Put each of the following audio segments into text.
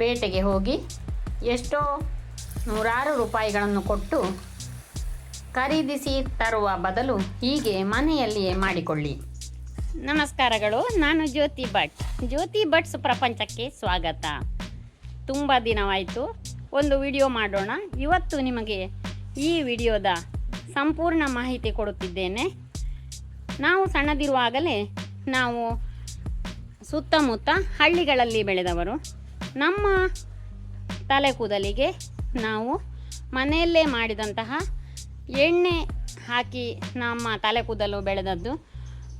ಪೇಟೆಗೆ ಹೋಗಿ ಎಷ್ಟೋ ನೂರಾರು ರೂಪಾಯಿಗಳನ್ನು ಕೊಟ್ಟು ಖರೀದಿಸಿ ತರುವ ಬದಲು ಹೀಗೆ ಮನೆಯಲ್ಲಿಯೇ ಮಾಡಿಕೊಳ್ಳಿ. ನಮಸ್ಕಾರಗಳು, ನಾನು ಜ್ಯೋತಿ ಭಟ್. ಜ್ಯೋತಿ ಭಟ್ಸ್ ಪ್ರಪಂಚಕ್ಕೆ ಸ್ವಾಗತ. ತುಂಬ ದಿನವಾಯಿತು. ಒಂದು ವಿಡಿಯೋ ಮಾಡೋಣ. ಇವತ್ತು ನಿಮಗೆ ಈ ವಿಡಿಯೋದ ಸಂಪೂರ್ಣ ಮಾಹಿತಿ ಕೊಡುತ್ತಿದ್ದೇನೆ. ನಾವು ಸಣ್ಣದಿರುವಾಗಲೇ ನಾವು ಸುತ್ತಮುತ್ತ ಹಳ್ಳಿಗಳಲ್ಲಿ ಬೆಳೆದವರು. ನಮ್ಮ ತಲೆ ಕೂದಲಿಗೆ ನಾವು ಮನೆಯಲ್ಲೇ ಮಾಡಿದಂತಹ ಎಣ್ಣೆ ಹಾಕಿ ನಮ್ಮ ತಲೆ ಕೂದಲು ಬೆಳೆದದ್ದು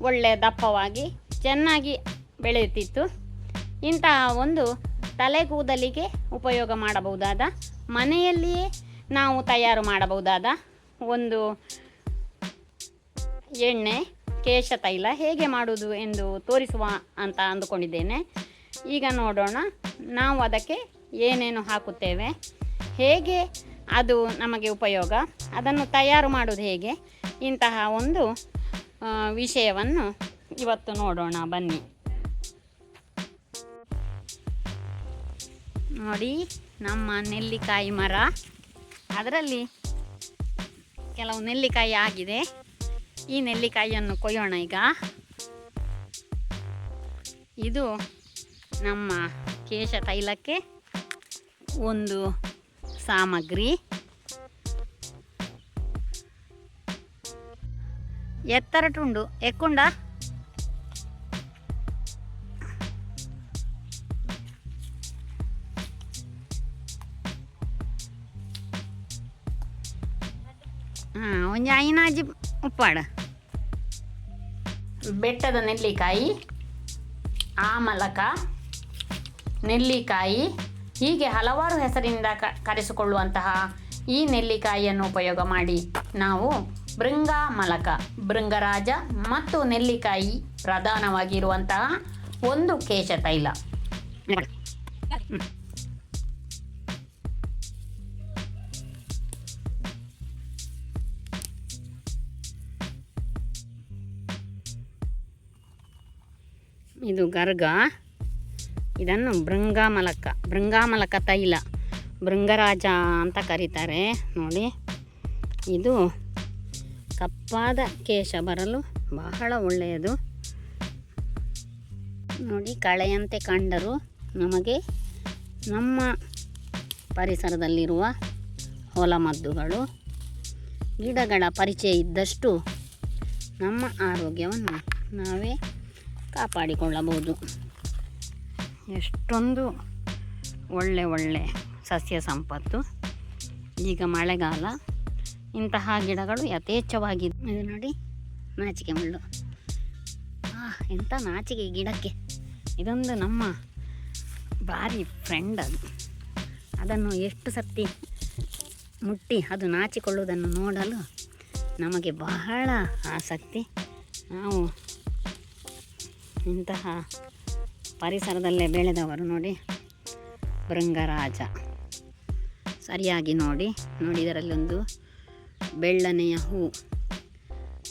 ಒಳ್ಳೆಯ ದಪ್ಪವಾಗಿ ಚೆನ್ನಾಗಿ ಬೆಳೆಯುತ್ತಿತ್ತು. ಇಂತಹ ಒಂದು ತಲೆ ಕೂದಲಿಗೆ ಉಪಯೋಗ ಮಾಡಬಹುದಾದ, ಮನೆಯಲ್ಲಿಯೇ ನಾವು ತಯಾರು ಮಾಡಬಹುದಾದ ಒಂದು ಎಣ್ಣೆ ಕೇಶ ತೈಲ ಹೇಗೆ ಮಾಡುವುದು ಎಂದು ತೋರಿಸುವ ಅಂತ ಅಂದುಕೊಂಡಿದ್ದೇನೆ. ಈಗ ನೋಡೋಣ, ನಾವು ಅದಕ್ಕೆ ಏನೇನು ಹಾಕುತ್ತೇವೆ? ಹೇಗೆ ಅದು ನಮಗೆ ಉಪಯೋಗ? ಅದನ್ನು ತಯಾರು ಮಾಡುವುದು ಹೇಗೆ? ಇಂತಹ ಒಂದು ವಿಷಯವನ್ನು ಇವತ್ತು ನೋಡೋಣ, ಬನ್ನಿ. ನೋಡಿ, ನಮ್ಮ ನೆಲ್ಲಿಕಾಯಿ ಮರ. ಅದರಲ್ಲಿ ಕೆಲವು ನೆಲ್ಲಿಕಾಯಿ ಆಗಿದೆ. ಈ ನೆಲ್ಲಿಕಾಯಿಯನ್ನು ಕೊಯ್ಯೋಣ ಈಗ. ಇದು ನಮ್ಮ ಕೇಶ ತೈಲಕ್ಕೆ ಒಂದು ಸಾಮಗ್ರಿ. ಎಕ್ಕುಂಡ ಹಾಂ ಒಂದು ಐನಾಜಿ ಉಪ್ಪಾಡ? ಬೆಟ್ಟದ ನೆಲ್ಲಿಕಾಯಿ ಆಮಲಕ ನೆಲ್ಲಿಕಾಯಿ ಹೀಗೆ ಹಲವಾರು ಹೆಸರಿನಿಂದ ಕರೆಸಿಕೊಳ್ಳುವಂತಹ ಈ ನೆಲ್ಲಿಕಾಯಿಯನ್ನು ಉಪಯೋಗ ಮಾಡಿ. ನಾವು ಭೃಂಗಾಮಲಕ ಭೃಂಗರಾಜ ಮತ್ತು ನೆಲ್ಲಿಕಾಯಿ ಪ್ರಧಾನವಾಗಿರುವಂತಹ ಒಂದು ಕೇಶ ತೈಲ. ಇದು ಗರ್ಗ. ಇದನ್ನು ಭೃಂಗಾಮಲಕ ಭೃಂಗಾಮಲಕ ತೈಲ ಭೃಂಗರಾಜ ಅಂತ ಕರೀತಾರೆ. ನೋಡಿ, ಇದು ಕಪ್ಪಾದ ಕೇಶ ಬರಲು ಬಹಳ ಒಳ್ಳೆಯದು. ನೋಡಿ, ಕಳೆಯಂತೆ ಕಂಡರೂ ನಮಗೆ ನಮ್ಮ ಪರಿಸರದಲ್ಲಿರುವ ಹೊಲಮದ್ದುಗಳು ಗಿಡಗಳ ಪರಿಚಯ ಇದ್ದಷ್ಟು ನಮ್ಮ ಆರೋಗ್ಯವನ್ನು ನಾವೇ ಕಾಪಾಡಿಕೊಳ್ಳಬಹುದು. ಎಷ್ಟೊಂದು ಒಳ್ಳೆ ಒಳ್ಳೆ ಸಸ್ಯ ಸಂಪತ್ತು. ಈಗ ಮಳೆಗಾಲ, ಇಂತಹ ಗಿಡಗಳು ಯಥೇಚ್ಛವಾಗಿ ಇದು ನೋಡಿ, ನಾಚಿಕೆ ಮುಳ್ಳು. ಎಂಥ ನಾಚಿಕೆ ಗಿಡಕ್ಕೆ. ಇದೊಂದು ನಮ್ಮ ಭಾರಿ ಫ್ರೆಂಡ್ ಅದು. ಅದನ್ನು ಎಷ್ಟು ಸರ್ತಿ ಮುಟ್ಟಿ ಅದು ನಾಚಿಕೊಳ್ಳುವುದನ್ನು ನೋಡಲು ನಮಗೆ ಬಹಳ ಆಸಕ್ತಿ. ನಾವು ಇಂತಹ ಪರಿಸರದಲ್ಲೇ ಬೆಳೆದವರು ನೋಡಿ ಭೃಂಗರಾಜ ಸರಿಯಾಗಿ ನೋಡಿ ನೋಡಿ ಇದರಲ್ಲಿ ಒಂದು ಬೆಳ್ಳನೆಯ ಹೂ,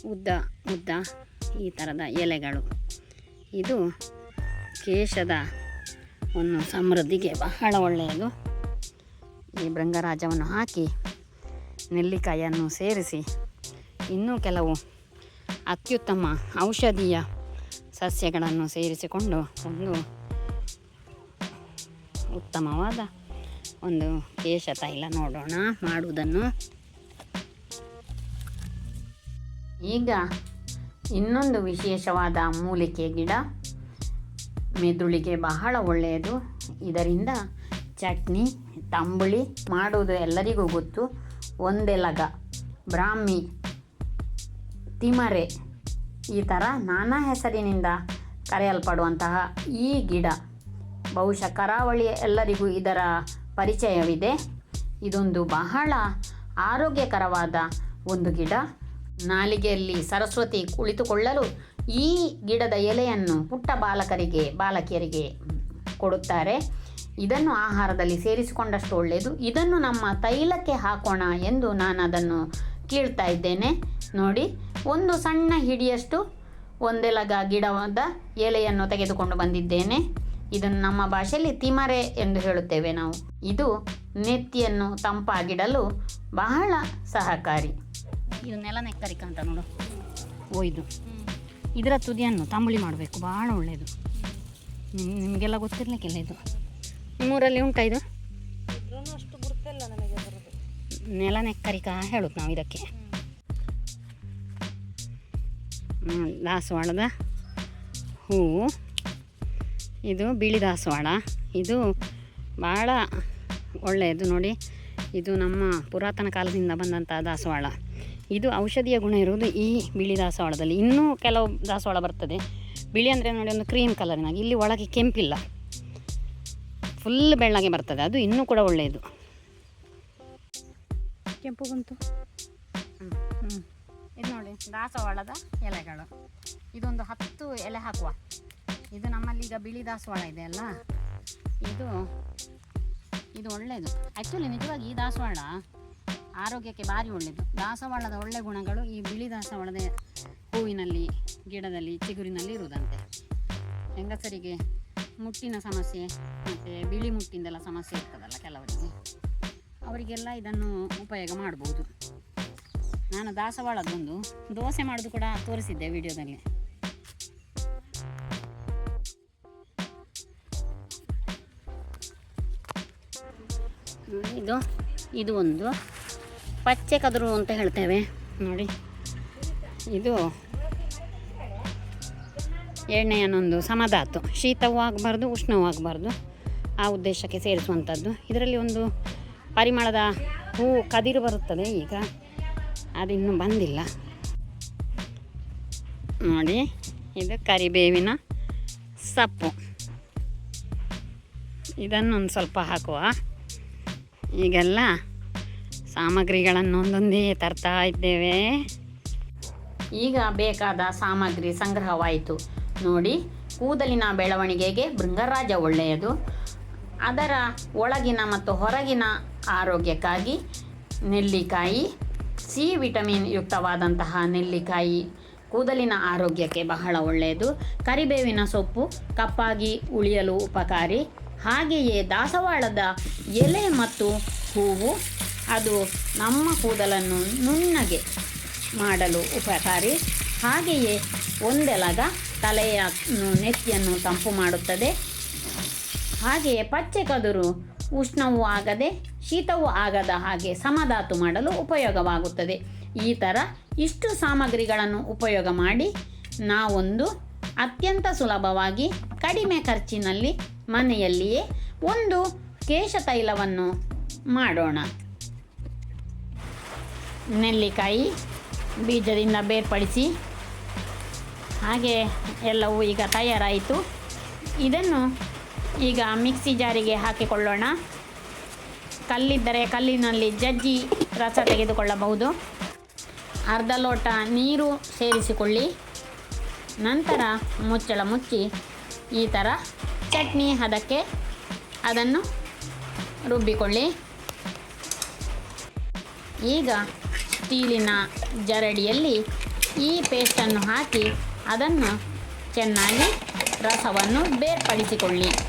ಉದ್ದ ಉದ್ದ ಈ ಥರದ ಎಲೆಗಳು. ಇದು ಕೇಶದ ಒಂದು ಸಮೃದ್ಧಿಗೆ ಬಹಳ ಒಳ್ಳೆಯದು. ಈ ಭೃಂಗರಾಜವನ್ನು ಹಾಕಿ ನೆಲ್ಲಿಕಾಯಿಯನ್ನು ಸೇರಿಸಿ, ಇನ್ನೂ ಕೆಲವು ಅತ್ಯುತ್ತಮ ಔಷಧೀಯ ಸಸ್ಯಗಳನ್ನು ಸೇರಿಸಿಕೊಂಡು ಒಂದು ಉತ್ತಮವಾದ ಒಂದು ಕೇಶ ತೈಲ ನೋಡೋಣ, ಮಾಡುವುದನ್ನು. ಈಗ ಇನ್ನೊಂದು ವಿಶೇಷವಾದ ಮೂಲಿಕೆ ಗಿಡ, ಮೆದುಳಿಗೆ ಬಹಳ ಒಳ್ಳೆಯದು. ಇದರಿಂದ ಚಟ್ನಿ, ತಂಬುಳಿ ಮಾಡುವುದು ಎಲ್ಲರಿಗೂ ಗೊತ್ತು. ಒಂದೆಲಗ ಬ್ರಾಹ್ಮಿ, ತಿಮರೆ. ಈ ಥರ ನಾನಾ ಹೆಸರಿನಿಂದ ಕರೆಯಲ್ಪಡುವಂತಹ ಈ ಗಿಡ. ಬಹುಶಃ ಕರಾವಳಿ ಎಲ್ಲರಿಗೂ ಇದರ ಪರಿಚಯವಿದೆ. ಇದೊಂದು ಬಹಳ ಆರೋಗ್ಯಕರವಾದ ಒಂದು ಗಿಡ. ನಾಲಿಗೆಯಲ್ಲಿ ಸರಸ್ವತಿ ಕುಳಿತುಕೊಳ್ಳಲು ಈ ಗಿಡದ ಎಲೆಯನ್ನು ಪುಟ್ಟ ಬಾಲಕರಿಗೆ, ಬಾಲಕಿಯರಿಗೆ ಕೊಡುತ್ತಾರೆ. ಇದನ್ನು ಆಹಾರದಲ್ಲಿ ಸೇರಿಸಿಕೊಂಡಷ್ಟು ಒಳ್ಳೆಯದು. ಇದನ್ನು ನಮ್ಮ ತೈಲಕ್ಕೆ ಹಾಕೋಣ ಎಂದು ನಾನು ಅದನ್ನು ಕೀಳ್ತಾ ಇದ್ದೇನೆ. ನೋಡಿ, ಒಂದು ಸಣ್ಣ ಹಿಡಿಯಷ್ಟು ಒಂದೆಲಗ ಗಿಡವಾದ ಎಲೆಯನ್ನು ತೆಗೆದುಕೊಂಡು ಬಂದಿದ್ದೇನೆ. ಇದನ್ನು ನಮ್ಮ ಭಾಷೆಯಲ್ಲಿ ತಿಮರೆ ಎಂದು ಹೇಳುತ್ತೇವೆ ನಾವು. ಇದು ನೆತ್ತಿಯನ್ನು ತಂಪಾಗಿಡಲು ಬಹಳ ಸಹಕಾರಿ. ಇದನ್ನೆಲ್ಲ ನೆಲ ನೆಕ್ಕರಿಕ ಅಂತ ನೋಡು. ಇದು. ಇದರ ತುದಿಯನ್ನು ತಂಬುಳಿ ಮಾಡಬೇಕು. ಭಾಳ ಒಳ್ಳೆಯದು. ನಿಮಗೆಲ್ಲ ಗೊತ್ತಿರಲಿಕ್ಕಿಲ್ಲ ಇದು. ನಿಮ್ಮೂರಲ್ಲಿ ಉಂಟಾ ಇದು? ನೆಲ ನೆಕ್ಕರಿಕ ಹೇಳುದು ನಾವು ಇದಕ್ಕೆ. ದಾಸವಾಳದ ಹೂವು ಇದು ಬಿಳಿ ದಾಸವಾಳ. ಇದು ಭಾಳ ಒಳ್ಳೆಯದು ನೋಡಿ. ಇದು ನಮ್ಮ ಪುರಾತನ ಕಾಲದಿಂದ ಬಂದಂಥ ದಾಸವಾಳ. ಇದು ಔಷಧೀಯ ಗುಣ ಇರುವುದು ಈ ಬಿಳಿ ದಾಸವಾಳದಲ್ಲಿ. ಇನ್ನೂ ಕೆಲವು ದಾಸವಾಳ ಬರ್ತದೆ. ಬಿಳಿ ಅಂದರೆ ನೋಡಿ ಒಂದು ಕ್ರೀಮ್ ಕಲರಿನಾಗಿ ಇಲ್ಲಿ ಒಳಗೆ ಕೆಂಪಿಲ್ಲ. ಫುಲ್ ಬೆಳ್ಳಗೆ ಬರ್ತದೆ. ಅದು ಇನ್ನೂ ಕೂಡ ಒಳ್ಳೆಯದು. ಕೆಂಪು ಬಂತು ಇದು ನೋಡಿ, ದಾಸವಾಳದ ಎಲೆಗಳು. ಇದೊಂದು ಹತ್ತು ಎಲೆ ಹಾಕುವ. ಇದು ನಮ್ಮಲ್ಲಿ ಈಗ ಬಿಳಿ ದಾಸವಾಳ ಇದೆ ಅಲ್ಲ? ಇದು ಇದು ಒಳ್ಳೆಯದು ಆ್ಯಕ್ಚುಲಿ ನಿಜವಾಗಿ ಈ ದಾಸವಾಳ ಆರೋಗ್ಯಕ್ಕೆ ಭಾರಿ ಒಳ್ಳೆಯದು ದಾಸವಾಳದ ಒಳ್ಳೆ ಗುಣಗಳು ಈ ಬಿಳಿ ದಾಸವಾಳದ ಹೂವಿನಲ್ಲಿ, ಗಿಡದಲ್ಲಿ, ಚಿಗುರಿನಲ್ಲಿ ಇರುವುದಂತೆ. ಹೆಂಗಸರಿಗೆ ಮುಟ್ಟಿನ ಸಮಸ್ಯೆ ಮತ್ತು ಬಿಳಿ ಮುಟ್ಟಿಂದೆಲ್ಲ ಸಮಸ್ಯೆ ಇರ್ತದಲ್ಲ ಕೆಲವರಿಗೆ. ಅವರಿಗೆಲ್ಲ ಇದನ್ನು ಉಪಯೋಗ ಮಾಡ್ಬೋದು. ನಾನು ದಾಸವಾಳದೊಂದು ದೋಸೆ ಮಾಡೋದು ಕೂಡ ತೋರಿಸಿದ್ದೆ ವಿಡಿಯೋದಲ್ಲಿ. ಇದು ಇದು ಒಂದು ಪಚ್ಚೆ ಕದರು ಅಂತ ಹೇಳ್ತೇವೆ. ನೋಡಿ, ಇದು ಎಣ್ಣೆಯನ್ನೊಂದು ಸಮಧಾತು, ಶೀತವೂ ಆಗಬಾರ್ದು, ಉಷ್ಣವೂ ಆಗಬಾರ್ದು ಆ ಉದ್ದೇಶಕ್ಕೆ ಸೇರಿಸುವಂಥದ್ದು. ಇದರಲ್ಲಿ ಒಂದು ಪರಿಮಳದ ಹೂ ಕದಿರು ಬರುತ್ತದೆ ಈಗ. ಅದಿನ್ನೂ ಬಂದಿಲ್ಲ. ನೋಡಿ, ಇದು ಕರಿಬೇವಿನ ಸೊಪ್ಪು. ಇದನ್ನೊಂದು ಸ್ವಲ್ಪ ಹಾಕುವ. ಈಗೆಲ್ಲ ಸಾಮಗ್ರಿಗಳನ್ನು ಒಂದೊಂದೇ ತರ್ತಾ ಇದ್ದೇವೆ. ಈಗ ಬೇಕಾದ ಸಾಮಗ್ರಿ ಸಂಗ್ರಹವಾಯಿತು. ನೋಡಿ, ಕೂದಲಿನ ಬೆಳವಣಿಗೆಗೆ ಭೃಂಗರಾಜ ಒಳ್ಳೆಯದು. ಅದರ ಒಳಗಿನ ಮತ್ತು ಹೊರಗಿನ ಆರೋಗ್ಯಕ್ಕಾಗಿ, ನೆಲ್ಲಿಕಾಯಿ ಸಿ ವಿಟಮಿನ್ ಯುಕ್ತವಾದಂತಹ ನೆಲ್ಲಿಕಾಯಿ ಕೂದಲಿನ ಆರೋಗ್ಯಕ್ಕೆ ಬಹಳ ಒಳ್ಳೆಯದು. ಕರಿಬೇವಿನ ಸೊಪ್ಪು, ಕಪ್ಪಾಗಿ ಉಳಿಯಲು ಉಪಕಾರಿ. ಹಾಗೆಯೇ ದಾಸವಾಳದ ಎಲೆ ಮತ್ತು ಹೂವು, ಅದು ನಮ್ಮ ಕೂದಲನ್ನು ನುಣ್ಣಗೆ ಮಾಡಲು ಉಪಕಾರಿ. ಹಾಗೆಯೇ ಒಂದೆಲಗ ತಲೆಯ ನೆತ್ತಿಯನ್ನು ತಂಪು ಮಾಡುತ್ತದೆ. ಹಾಗೆಯೇ ಪಚ್ಚೆ ಕದುರು ಉಷ್ಣವೂ ಆಗದೆ ಶೀತವೂ ಆಗದ ಹಾಗೆ ಸಮಧಾತು ಮಾಡಲು ಉಪಯೋಗವಾಗುತ್ತದೆ. ಈ ಥರ ಇಷ್ಟು ಸಾಮಗ್ರಿಗಳನ್ನು ಉಪಯೋಗ ಮಾಡಿ ನಾವೊಂದು ಅತ್ಯಂತ ಸುಲಭವಾಗಿ ಕಡಿಮೆ ಖರ್ಚಿನಲ್ಲಿ ಮನೆಯಲ್ಲಿಯೇ ಒಂದು ಕೇಶ ತೈಲವನ್ನು ಮಾಡೋಣ. ನೆಲ್ಲಿಕಾಯಿ ಬೀಜದಿಂದ ಬೇರ್ಪಡಿಸಿ ಹಾಗೆ ಎಲ್ಲವೂ ಈಗ ತಯಾರಾಯಿತು. ಇದನ್ನು ಈಗ ಮಿಕ್ಸಿ ಜಾರಿಗೆ ಹಾಕಿಕೊಳ್ಳೋಣ. ಕಲ್ಲಿದ್ದರೆ ಕಲ್ಲಿನಲ್ಲಿ ಜಜ್ಜಿ ರಸ ತೆಗೆದುಕೊಳ್ಳಬಹುದು. ಅರ್ಧ ಲೋಟ ನೀರು ಸೇರಿಸಿಕೊಳ್ಳಿ. ನಂತರ ಮುಚ್ಚಳ ಮುಚ್ಚಿ ಈ ಥರ ಚಟ್ನಿ ಹದಕ್ಕೆ ಅದನ್ನು ರುಬ್ಬಿಕೊಳ್ಳಿ. ಈಗ ಸ್ಟೀಲಿನ ಜರಡಿಯಲ್ಲಿ ಈ ಪೇಸ್ಟನ್ನು ಹಾಕಿ ಅದನ್ನು ಚೆನ್ನಾಗಿ ರಸವನ್ನು ಬೇರ್ಪಡಿಸಿಕೊಳ್ಳಿ.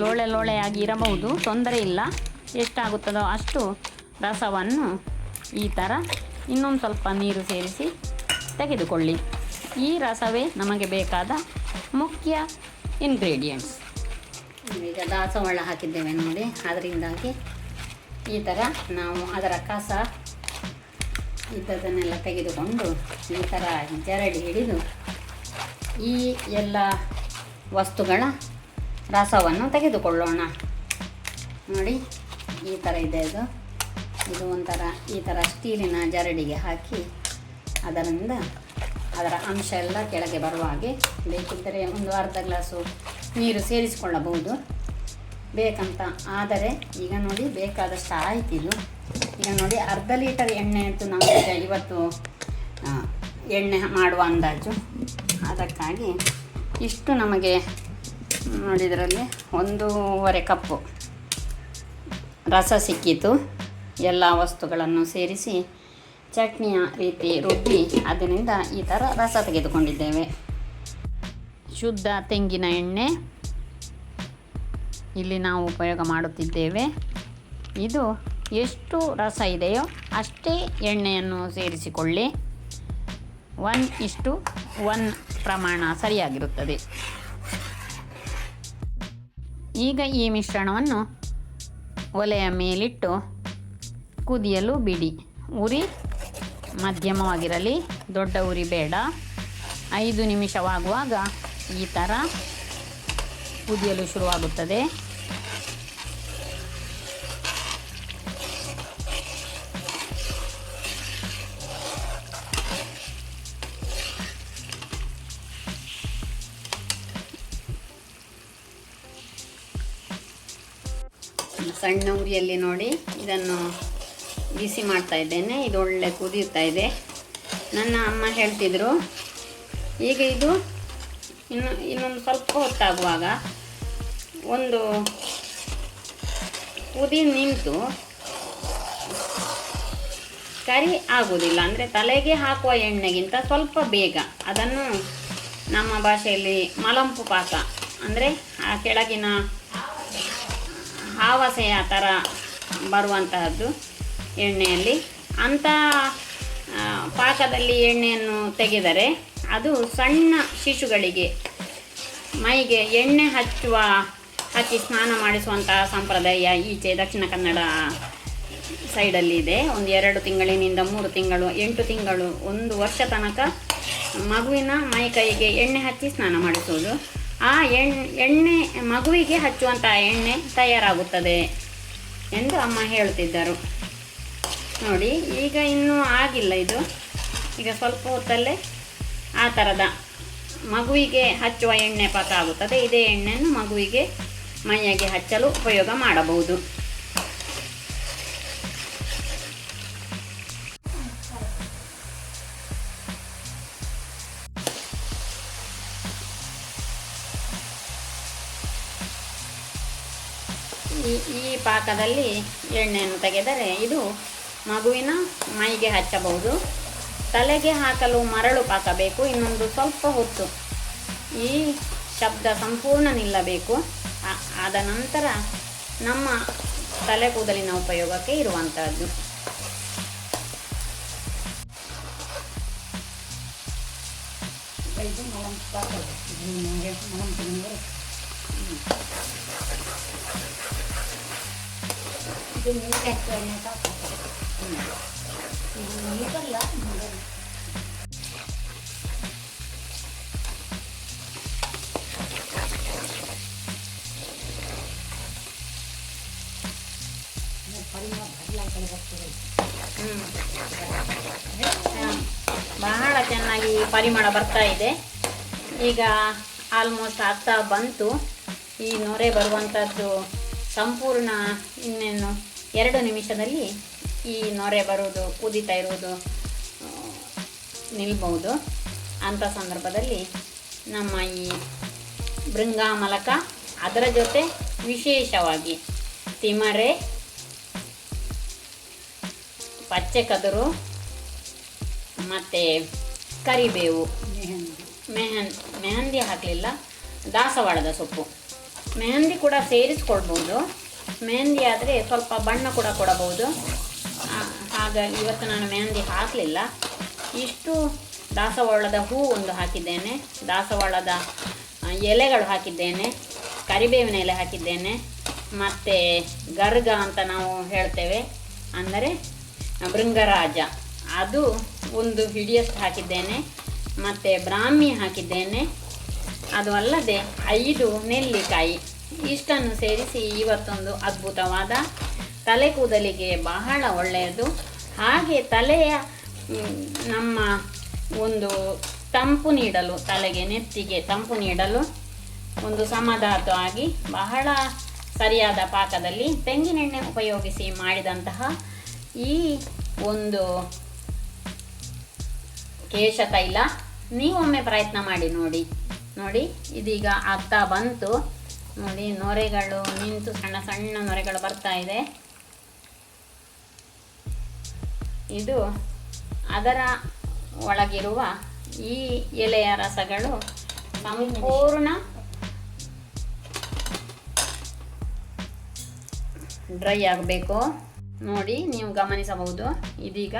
ಲೋಳೆ ಲೋಳೆಯಾಗಿ ಇರಬಹುದು ತೊಂದರೆ ಇಲ್ಲ. ಎಷ್ಟಾಗುತ್ತದೋ ಅಷ್ಟು ರಸವನ್ನು ಈ ಥರ ಇನ್ನೊಂದು ಸ್ವಲ್ಪ ನೀರು ಸೇರಿಸಿ ತೆಗೆದುಕೊಳ್ಳಿ. ಈ ರಸವೇ ನಮಗೆ ಬೇಕಾದ ಮುಖ್ಯ ಇಂಗ್ರೀಡಿಯೆಂಟ್ಸ್ ಈಗ ದಾಸವಾಳ ಹಾಕಿದ್ದೇವೆ ನೋಡಿ. ಅದರಿಂದಾಗಿ ಈ ಥರ ನಾವು ಅದರ ಕಸ ಇದ್ದದನ್ನೆಲ್ಲ ತೆಗೆದುಕೊಂಡು ಈ ಥರ ಜರಡಿ ಹಿಡಿದು ಈ ಎಲ್ಲ ವಸ್ತುಗಳ ರಸವನ್ನು ತೆಗೆದುಕೊಳ್ಳೋಣ. ನೋಡಿ, ಈ ಥರ ಇದೆ ಇದು ಇದು ಒಂಥರ, ಈ ಥರ ಸ್ಟೀಲಿನ ಜರಡಿಗೆ ಹಾಕಿ ಅದರಿಂದ ಅದರ ಅಂಶ ಎಲ್ಲ ಕೆಳಗೆ ಬರುವ ಹಾಗೆ ಬೇಕಿದ್ದರೆ ಒಂದು ಅರ್ಧ ಗ್ಲಾಸು ನೀರು ಸೇರಿಸಿಕೊಳ್ಳಬಹುದು. ಬೇಕಂತ, ಆದರೆ ಈಗ ನೋಡಿ ಬೇಕಾದಷ್ಟು ಇದು. ಈಗ ನೋಡಿ ಅರ್ಧ ಲೀಟರ್ ಎಣ್ಣೆ ಇತ್ತು ನಮಗೆ ಇವತ್ತು ಎಣ್ಣೆ ಮಾಡುವ ಅಂದಾಜು. ಅದಕ್ಕಾಗಿ ಇಷ್ಟು ನಮಗೆ ನೋಡಿದ್ರಲ್ಲಿ ಒಂದೂವರೆ ಕಪ್ಪು ರಸ ಸಿಕ್ಕಿತು. ಎಲ್ಲ ವಸ್ತುಗಳನ್ನು ಸೇರಿಸಿ ಚಟ್ನಿಯ ರೀತಿ ರುಬ್ಬಿ ಅದರಿಂದ ಈ ಥರ ರಸ ತೆಗೆದುಕೊಂಡಿದ್ದೇವೆ. ಶುದ್ಧ ತೆಂಗಿನ ಎಣ್ಣೆ ಇಲ್ಲಿ ನಾವು ಉಪಯೋಗ ಮಾಡುತ್ತಿದ್ದೇವೆ. ಇದು ಎಷ್ಟು ರಸ ಇದೆಯೋ ಅಷ್ಟೇ ಎಣ್ಣೆಯನ್ನು ಸೇರಿಸಿಕೊಳ್ಳಿ. ಒನ್ ಇಷ್ಟು ಒನ್ ಪ್ರಮಾಣ ಸರಿಯಾಗಿರುತ್ತದೆ. ಈಗ ಈ ಮಿಶ್ರಣವನ್ನು ಒಲೆಯ ಮೇಲಿಟ್ಟು ಕುದಿಯಲು ಬಿಡಿ. ಉರಿ ಮಧ್ಯಮವಾಗಿರಲಿ, ದೊಡ್ಡ ಉರಿ ಬೇಡ. ಐದು ನಿಮಿಷವಾಗುವಾಗ ಈ ಥರ ಕುದಿಯಲು ಶುರುವಾಗುತ್ತದೆ. ಸಣ್ಣ ಉರಿಯಲ್ಲಿ ನೋಡಿ ಇದನ್ನು ಬಿಸಿ ಮಾಡ್ತಾ ಇದ್ದೇನೆ. ಇದು ಒಳ್ಳೆ ಕುದಿಯುತ್ತಾ ಇದೆ. ನನ್ನ ಅಮ್ಮ ಹೇಳ್ತಿದ್ರು, ಈಗ ಇದು ಇನ್ನು ಇನ್ನೊಂದು ಸ್ವಲ್ಪ ಹೊತ್ತಾಗುವಾಗ ಒಂದು ಕುದಿ ನಿಂತು ಕರಿ ಆಗುವುದಿಲ್ಲ. ಅಂದರೆ ತಲೆಗೆ ಹಾಕುವ ಎಣ್ಣೆಗಿಂತ ಸ್ವಲ್ಪ ಬೇಗ. ಅದನ್ನು ನಮ್ಮ ಭಾಷೆಯಲ್ಲಿ ಮಲಂಪು ಪಾಕ ಅಂದರೆ ಆ ಕೆಳಗಿನ ಆವಸೆಯ ಥರ ಬರುವಂತಹದ್ದು ಎಣ್ಣೆಯಲ್ಲಿ. ಅಂಥ ಪಾಕದಲ್ಲಿ ಎಣ್ಣೆಯನ್ನು ತೆಗೆದರೆ ಅದು ಸಣ್ಣ ಶಿಶುಗಳಿಗೆ, ಮೈಗೆ ಎಣ್ಣೆ ಹಚ್ಚುವ, ಹಚ್ಚಿ ಸ್ನಾನ ಮಾಡಿಸುವಂತಹ ಸಂಪ್ರದಾಯ ಈಚೆ ದಕ್ಷಿಣ ಕನ್ನಡ ಸೈಡಲ್ಲಿ ಇದೆ. ಒಂದು ಎರಡು ತಿಂಗಳಿನಿಂದ ಮೂರು ತಿಂಗಳು, ಎಂಟು ತಿಂಗಳು, ಒಂದು ವರ್ಷ ತನಕ ಮಗುವಿನ ಮೈ ಕೈಗೆ ಎಣ್ಣೆ ಹಚ್ಚಿ ಸ್ನಾನ ಮಾಡಿಸುವುದು. ಆ ಎಣ್ಣೆ ಎಣ್ಣೆ ಮಗುವಿಗೆ ಹಚ್ಚುವಂಥ ಎಣ್ಣೆ ತಯಾರಾಗುತ್ತದೆ ಎಂದು ಅಮ್ಮ ಹೇಳುತ್ತಿದ್ದರು ನೋಡಿ, ಈಗ ಇನ್ನೂ ಆಗಿಲ್ಲ ಇದು. ಈಗ ಸ್ವಲ್ಪ ಹೊತ್ತಲ್ಲೇ ಆ ಥರದ ಮಗುವಿಗೆ ಹಚ್ಚುವ ಎಣ್ಣೆ ಪಾಕ ಆಗುತ್ತದೆ. ಇದೇ ಎಣ್ಣೆಯನ್ನು ಮಗುವಿಗೆ ಮೈಯಾಗೆ ಹಚ್ಚಲು ಉಪಯೋಗ ಮಾಡಬಹುದು. ಈ ಈ ಪಾಕದಲ್ಲಿ ಎಣ್ಣೆಯನ್ನು ತೆಗೆದರೆ ಇದು ಮಗುವಿನ ಮೈಗೆ ಹಚ್ಚಬಹುದು. ತಲೆಗೆ ಹಾಕಲು ಮರಳು ಪಾಕ ಬೇಕು, ಇನ್ನೊಂದು ಸ್ವಲ್ಪ ಹೊತ್ತು. ಈ ಶಬ್ದ ಸಂಪೂರ್ಣ ನಿಲ್ಲಬೇಕು. ಆದ ನಂತರ ನಮ್ಮ ತಲೆ ಕೂದಲಿನ ಉಪಯೋಗಕ್ಕೆ ಇರುವಂತಹದ್ದು. ಬಹಳ ಚೆನ್ನಾಗಿ ಪರಿಮಳ ಬರ್ತಾ ಇದೆ. ಈಗ ಆಲ್ಮೋಸ್ಟ್ ಆಗ್ತಾ ಬಂತು. ಈ ನೊರೆ ಬರುವಂಥದ್ದು ಸಂಪೂರ್ಣ ಇನ್ನೇನು ಎರಡು ನಿಮಿಷದಲ್ಲಿ ಈ ನೊರೆ ಬರುವುದು ಕುದೀತಾ ಇರುವುದು ಆ, ನಿಲ್ಬಹುದು ಅಂಥ ಸಂದರ್ಭದಲ್ಲಿ ನಮ್ಮ ಈ ಭೃಂಗಾಮಲಕ ಅದರ ಜೊತೆ ವಿಶೇಷವಾಗಿ ತಿಮರೆ ಪಚ್ಚೆ ಕದರು ಮತ್ತು ಕರಿಬೇವು. ಮೆಹನ್ ಮೆಹಂದಿ ಹಾಕಲಿಲ್ಲ ದಾಸವಾಳದ ಸೊಪ್ಪು. ಮೆಹಂದಿ ಕೂಡ ಸೇರಿಸ್ಕೊಳ್ಬೋದು ಮೆಹಂದಿ ಆದರೆ ಸ್ವಲ್ಪ ಬಣ್ಣ ಕೂಡ ಕೊಡಬಹುದು. ಆಗ ಇವತ್ತು ನಾನು ಮೆಹಂದಿ ಹಾಕಲಿಲ್ಲ. ಇಷ್ಟು ದಾಸವಾಳದ ಹೂ ಒಂದು ಹಾಕಿದ್ದೇನೆ. ದಾಸವಾಳದ ಎಲೆಗಳು ಹಾಕಿದ್ದೇನೆ. ಕರಿಬೇವಿನ ಎಲೆ ಹಾಕಿದ್ದೇನೆ. ಮತ್ತು ಗರ್ಗ ಅಂತ ನಾವು ಹೇಳ್ತೇವೆ. ಅಂದರೆ ಭೃಂಗರಾಜ. ಅದು ಒಂದು ಹಿಡಿಯಷ್ಟು ಹಾಕಿದ್ದೇನೆ. ಮತ್ತು ಬ್ರಾಹ್ಮಿ ಹಾಕಿದ್ದೇನೆ. ಅದು ಅಲ್ಲದೆ ಐದು ನೆಲ್ಲಿಕಾಯಿ. ಇಷ್ಟನ್ನು ಸೇರಿಸಿ ಇವತ್ತೊಂದು ಅದ್ಭುತವಾದ ತಲೆ ಕೂದಲಿಗೆ ಬಹಳ ಒಳ್ಳೆಯದು. ಹಾಗೆ ತಲೆಯ ನಮ್ಮ ಒಂದು ತಂಪು ನೀಡಲು, ತಲೆಗೆ ನೆತ್ತಿಗೆ ತಂಪು ನೀಡಲು ಒಂದು ಸಮಧಾತು ಆಗಿ ಬಹಳ ಸರಿಯಾದ ಪಾಕದಲ್ಲಿ ತೆಂಗಿನೆಣ್ಣೆ ಉಪಯೋಗಿಸಿ ಮಾಡಿದಂತಹ ಈ ಒಂದು ಕೇಶ ತೈಲ ನೀವೊಮ್ಮೆ ಪ್ರಯತ್ನ ಮಾಡಿ ನೋಡಿ ನೋಡಿ, ಇದೀಗ ಆಗ್ತಾ ಬಂತು. ನೋಡಿ, ನೊರೆಗಳು, ನಿಂತು ಸಣ್ಣ ಸಣ್ಣ ನೊರೆಗಳು ಬರ್ತಾ ಇದೆ. ಇದು ಅದರ ಒಳಗಿರುವ ಈ ಎಲೆಯ ರಸಗಳು ಸಂಪೂರ್ಣ ಡ್ರೈ ಆಗಬೇಕು. ನೋಡಿ, ನೀವು ಗಮನಿಸಬಹುದು. ಇದೀಗ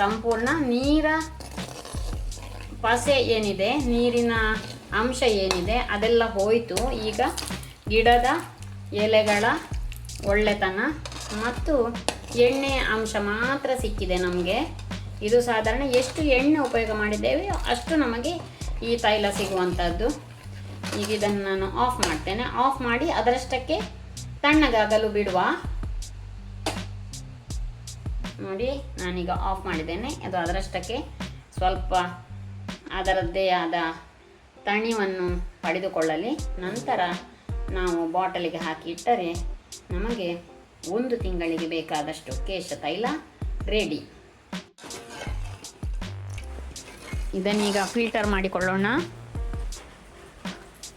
ಸಂಪೂರ್ಣ ನೀರ ಪಸೆ ಏನಿದೆ, ನೀರಿನ ಅಂಶ ಏನಿದೆ ಅದೆಲ್ಲ ಹೋಯಿತು. ಈಗ ಗಿಡದ ಎಲೆಗಳ ಒಳ್ಳೆತನ ಮತ್ತು ಎಣ್ಣೆ ಅಂಶ ಮಾತ್ರ ಸಿಕ್ಕಿದೆ ನಮಗೆ. ಇದು ಸಾಧಾರಣ ಎಷ್ಟು ಎಣ್ಣೆ ಉಪಯೋಗ ಮಾಡಿದ್ದೇವೆ ಅಷ್ಟು ನಮಗೆ ಈ ತೈಲ ಸಿಗುವಂಥದ್ದು. ಈಗ ಇದನ್ನು ನಾನು ಆಫ್ ಮಾಡ್ತೇನೆ. ಆಫ್ ಮಾಡಿ ಅದರಷ್ಟಕ್ಕೆ ತಣ್ಣಗಾಗಲು ಬಿಡುವ. ನೋಡಿ, ನಾನೀಗ ಆಫ್ ಮಾಡಿದ್ದೇನೆ. ಅದು ಅದರಷ್ಟಕ್ಕೆ ಸ್ವಲ್ಪ ಅದರದ್ದೇ ಆದ ತಣಿವನ್ನು ಪಡೆದುಕೊಳ್ಳಲಿ. ನಂತರ ನಾವು ಬಾಟಲಿಗೆ ಹಾಕಿ ಇಟ್ಟರೆ ನಮಗೆ ಒಂದು ತಿಂಗಳಿಗೆ ಬೇಕಾದಷ್ಟು ಕೇಶ ತೈಲ ರೆಡಿ. ಇದನ್ನೀಗ ಫಿಲ್ಟರ್ ಮಾಡಿಕೊಳ್ಳೋಣ.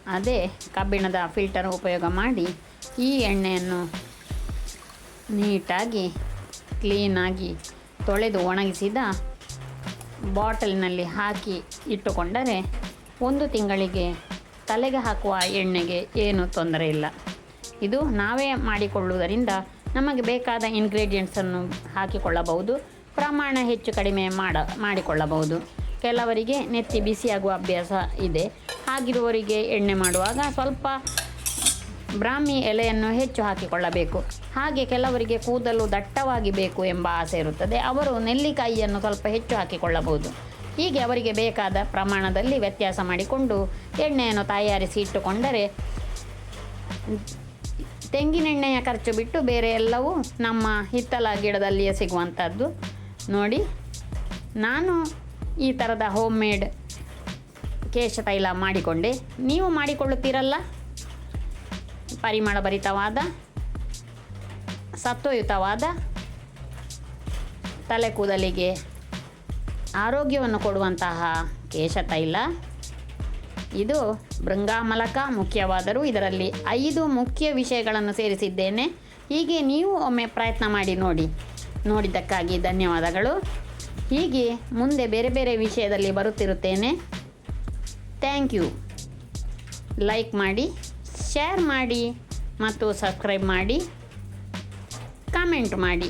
ಅದೇ ಕಬ್ಬಿಣದ ಫಿಲ್ಟರ್ ಉಪಯೋಗ ಮಾಡಿ ಈ ಎಣ್ಣೆಯನ್ನು ನೀಟಾಗಿ ಕ್ಲೀನಾಗಿ ತೊಳೆದು ಒಣಗಿಸಿದ ಬಾಟಲಿನಲ್ಲಿ ಹಾಕಿ ಇಟ್ಟುಕೊಂಡರೆ ಒಂದು ತಿಂಗಳಿಗೆ ತಲೆಗೆ ಹಾಕುವ ಎಣ್ಣೆಗೆ ಏನು ತೊಂದರೆ ಇಲ್ಲ. ಇದು ನಾವೇ ಮಾಡಿಕೊಳ್ಳುವುದರಿಂದ ನಮಗೆ ಬೇಕಾದ ಇಂಗ್ರೀಡಿಯೆಂಟ್ಸನ್ನು ಹಾಕಿಕೊಳ್ಳಬಹುದು, ಪ್ರಮಾಣ ಹೆಚ್ಚು ಕಡಿಮೆ ಮಾಡ, ಮಾಡಿಕೊಳ್ಳಬಹುದು. ಕೆಲವರಿಗೆ ನೆತ್ತಿ ಬಿಸಿಯಾಗುವ ಅಭ್ಯಾಸ ಇದೆ. ಹಾಗಿರುವವರಿಗೆ ಎಣ್ಣೆ ಮಾಡುವಾಗ ಸ್ವಲ್ಪ ಬ್ರಾಹ್ಮಿ ಎಲೆಯನ್ನು ಹೆಚ್ಚು ಹಾಕಿಕೊಳ್ಳಬೇಕು. ಹಾಗೆ ಕೆಲವರಿಗೆ ಕೂದಲು ದಟ್ಟವಾಗಿ ಬೇಕು ಎಂಬ ಆಸೆ ಇರುತ್ತದೆ. ಅವರು ನೆಲ್ಲಿಕಾಯಿಯನ್ನು ಸ್ವಲ್ಪ ಹೆಚ್ಚು ಹಾಕಿಕೊಳ್ಳಬಹುದು. ಹೀಗೆ ಅವರಿಗೆ ಬೇಕಾದ ಪ್ರಮಾಣದಲ್ಲಿ ವ್ಯತ್ಯಾಸ ಮಾಡಿಕೊಂಡು ಎಣ್ಣೆಯನ್ನು ತಯಾರಿಸಿ ಇಟ್ಟುಕೊಂಡರೆ ತೆಂಗಿನೆಣ್ಣೆಯ ಖರ್ಚು ಬಿಟ್ಟು ಬೇರೆ ಎಲ್ಲವೂ ನಮ್ಮ ಹಿತ್ತಲ ಗಿಡದಲ್ಲಿಯೇ ಸಿಗುವಂಥದ್ದು. ನೋಡಿ, ನಾನು ಈ ಥರದ ಹೋಮ್ ಮೇಡ್ ಕೇಶ ತೈಲ ಮಾಡಿಕೊಂಡೆ. ನೀವು ಮಾಡಿಕೊಳ್ಳುತ್ತೀರಲ್ಲ? ಪರಿಮಳಭರಿತವಾದ, ಸತ್ವಯುತವಾದ ತಲೆ ಕೂದಲಿಗೆ ಆರೋಗ್ಯವನ್ನು ಕೊಡುವಂತಹ ಕೇಶ ತೈಲ. ಇದು ಬೃಂಗಾಮಲಕ ಮುಖ್ಯವಾದರೂ ಇದರಲ್ಲಿ ಐದು ಮುಖ್ಯ ವಿಷಯಗಳನ್ನು ಸೇರಿಸಿದ್ದೇನೆ. ಹೀಗೆ ನೀವು ಒಮ್ಮೆ ಪ್ರಯತ್ನ ಮಾಡಿ ನೋಡಿ. ನೋಡಿದ್ದಕ್ಕಾಗಿ ಧನ್ಯವಾದಗಳು. ಹೀಗೆ ಮುಂದೆ ಬೇರೆ ಬೇರೆ ವಿಷಯದಲ್ಲಿ ಬರುತ್ತಿರುತ್ತೇನೆ. Thank you. ಲೈಕ್ ಮಾಡಿ, ಶೇರ್ ಮಾಡಿ ಮತ್ತು ಸಬ್ಸ್ಕ್ರೈಬ್ ಮಾಡಿ, ಕಾಮೆಂಟ್ ಮಾಡಿ.